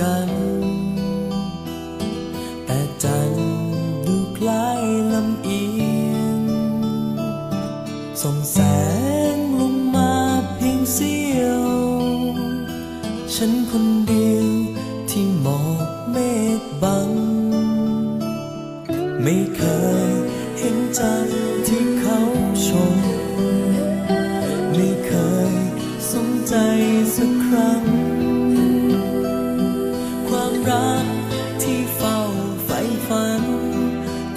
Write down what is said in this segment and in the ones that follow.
กัน แต่จันดูคล้ายลำเอียงส่องแสงลงมาเพียงเสี้ยว ฉันคนเดียวที่หมอกเมฆบัง ไม่เคยเห็นจันที่เขาชม ไม่เคยสนใจสักครั้ง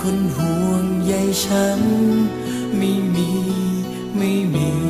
คนห่วงใยฉัน ไม่มี ไม่มี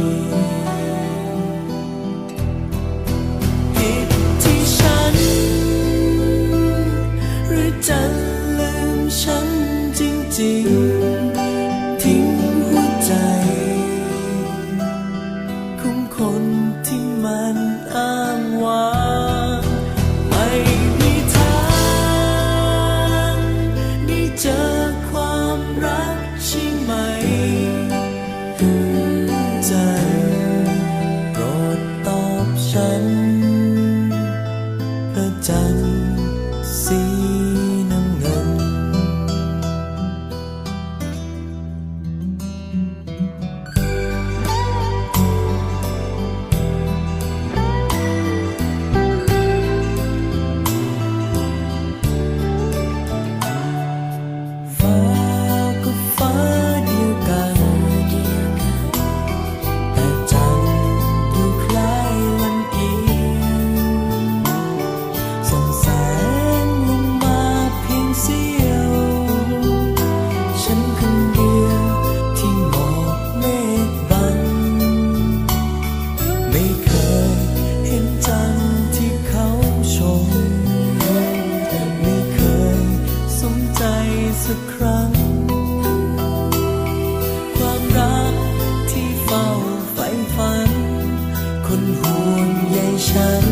ฉัน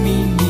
ไม่มี